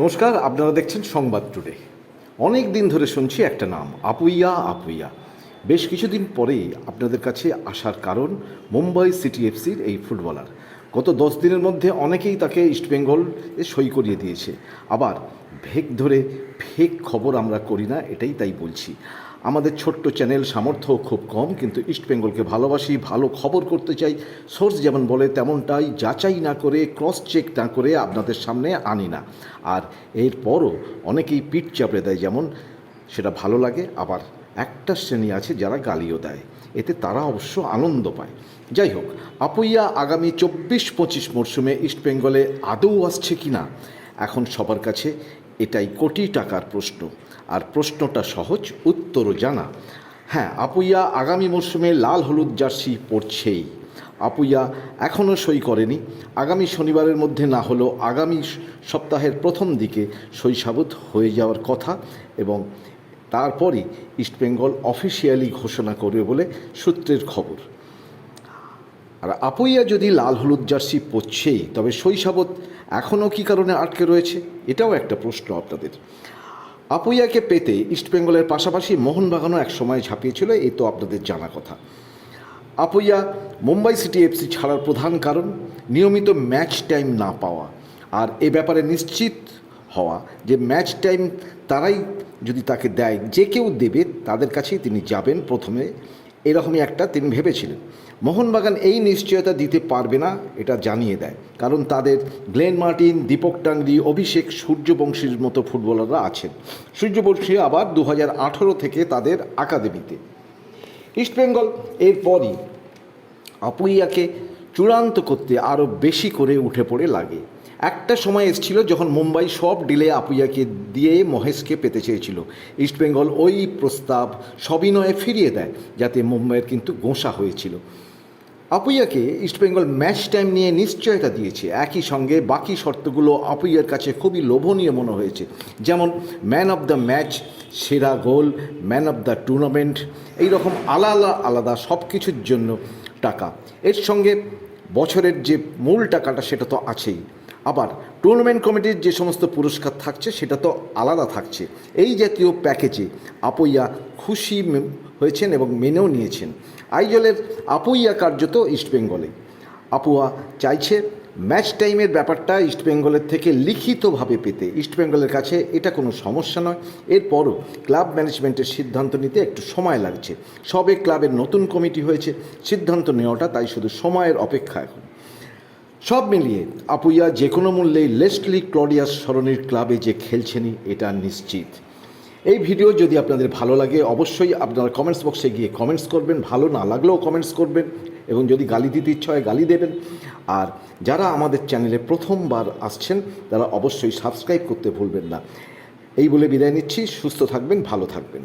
নমস্কার, আপনারা দেখছেন সংবাদ টুডে। অনেক দিন ধরে শুনছি একটা নাম, আপুইয়া আপুইয়া। বেশ কিছুদিন পরেই আপনাদের কাছে আসার কারণ, মুম্বাই সিটি এফসির এই ফুটবলার। গত দশ দিনের মধ্যে অনেকেই তাকে ইস্টবেঙ্গল সই করিয়ে দিয়েছে। আবার ভেগ ধরে ফেক খবর আমরা করি না, এটাই তাই বলছি। আমাদের ছোট্ট চ্যানেল সামর্থ্য খুব কম, কিন্তু ইস্টবেঙ্গলকে ভালোবাসি, ভালো খবর করতে চাই। সোর্স যেমন বলে, তেমনটাই যাচাই না করে ক্রস চেক না করে আপনাদের সামনে আনি না। আর এরপরও অনেকেই পিঠ চাপড়ে দেয়, যেমন সেটা ভালো লাগে, আবার একটা শ্রেণি আছে যারা গালিও দেয়। এতে তারা অবশ্য আনন্দ পায়। যাই হোক, আপুইয়া আগামী চব্বিশ পঁচিশ মরশুমে ইস্টবেঙ্গলে আদৌ আসছে কি না এখন সবার কাছে এটাই কোটি টাকার প্রশ্ন। আর প্রশ্নটা সহজ, উত্তরও জানা। হ্যাঁ আপুইয়া আগামী মরশুমে লাল হলুদ জার্সি পরছেই। আপুইয়া এখনও সই করেনি। আগামী শনিবারের মধ্যে না হলেও আগামী সপ্তাহের প্রথম দিকে সই সাবুত হয়ে যাওয়ার কথা এবং তারপরই ইস্টবেঙ্গল অফিসিয়ালি ঘোষণা করবে বলে সূত্রের খবর। আর আপুইয়া যদি লাল হলুদ জার্সি পরছেই, তবে শৈশবত এখনও কী কারণে আটকে রয়েছে? এটাও একটা প্রশ্ন আপনাদের। আপুইয়াকে পেতে ইস্টবেঙ্গলের পাশাপাশি মোহনবাগানও এক সময় ঝাঁপিয়েছিল, এই তো আপনাদের জানা কথা। আপুইয়া মুম্বাই সিটি এফসি ছাড়ার প্রধান কারণ, নিয়মিত ম্যাচ টাইম না পাওয়া। আর এ ব্যাপারে নিশ্চিত হওয়া যে ম্যাচ টাইম তারাই যদি তাকে দেয়, যে কেউ দেবে, তাদের কাছেই তিনি যাবেন প্রথমে। এরকমই একটা তিনি ভেবেছিলেন। মোহনবাগান এই নিশ্চয়তা দিতে পারবে না, এটা জানিয়ে দেয়। কারণ তাদের গ্লেন মার্টিন, দীপক টাংরি, অভিষেক সূর্যবংশীর মতো ফুটবলাররা আছেন। সূর্যবংশী আবার দু হাজার আঠারো থেকে তাদের আকাদেমিতে ইস্টবেঙ্গল এরপরই আপুইয়াকে চূড়ান্ত করতে আরও বেশি করে উঠে পড়ে লাগে। একটা সময় এসেছিল যখন মুম্বাই সব ডিলে আপুইয়াকে দিয়ে মহেশকে পেতে চেয়েছিল। ইস্টবেঙ্গল ওই প্রস্তাব সবিনয়ে ফিরিয়ে দেয়, যাতে মুম্বাইয়ের কিন্তু গোঁসা হয়েছিল। আপুইয়াকে ইস্টবেঙ্গল ম্যাচ টাইম নিয়ে নিশ্চয়তা দিয়েছে। একই সঙ্গে বাকি শর্তগুলো আপুইয়ার কাছে খুবই লোভনীয় মনে হয়েছে। যেমন, ম্যান অফ দ্য ম্যাচ, সেরা গোল, ম্যান অফ দ্য টুর্নামেন্ট এই রকম আলাদা আলাদা সব কিছুর জন্য টাকা। এর সঙ্গে বছরের যে মূল টাকাটা সেটা তো আছেই। আবার টুর্নামেন্ট কমিটির যে সমস্ত পুরস্কার থাকছে, সেটা তো আলাদা থাকছে। এই জাতীয় প্যাকেজে আপুইয়া খুশি হয়েছেন এবং মেনেও নিয়েছেন। আইজলের আপুইয়া কার্যত ইস্টবেঙ্গলে আপুয়া চাইছে ম্যাচ টাইমের ব্যাপারটা ইস্টবেঙ্গলের থেকে লিখিতভাবে পেতে। ইস্টবেঙ্গলের কাছে এটা কোনো সমস্যা নয়। এরপরও ক্লাব ম্যানেজমেন্টের সিদ্ধান্ত নিতে একটু সময় লাগছে। সবে ক্লাবের নতুন কমিটি হয়েছে। সিদ্ধান্ত নেওয়াটা তাই শুধু সময়ের অপেক্ষা এখন। সব মিলিয়ে আপুইয়া যে কোনো মূল্যেই লেস্টলি ক্লডিয়াস সরণির ক্লাবে যে খেলছেনই, এটা নিশ্চিত। এই ভিডিও যদি আপনাদের ভালো লাগে, অবশ্যই আপনারা কমেন্টস বক্সে গিয়ে কমেন্টস করবেন, ভালো না লাগলেও কমেন্টস করবেন, এবং যদি গালি দিতে ইচ্ছা হয়, গালি দেবেন। আর যারা আমাদের চ্যানেলে প্রথমবার আসছেন, তারা অবশ্যই সাবস্ক্রাইব করতে ভুলবেন না। এই বলে বিদায় নিচ্ছি, সুস্থ থাকবেন, ভালো থাকবেন।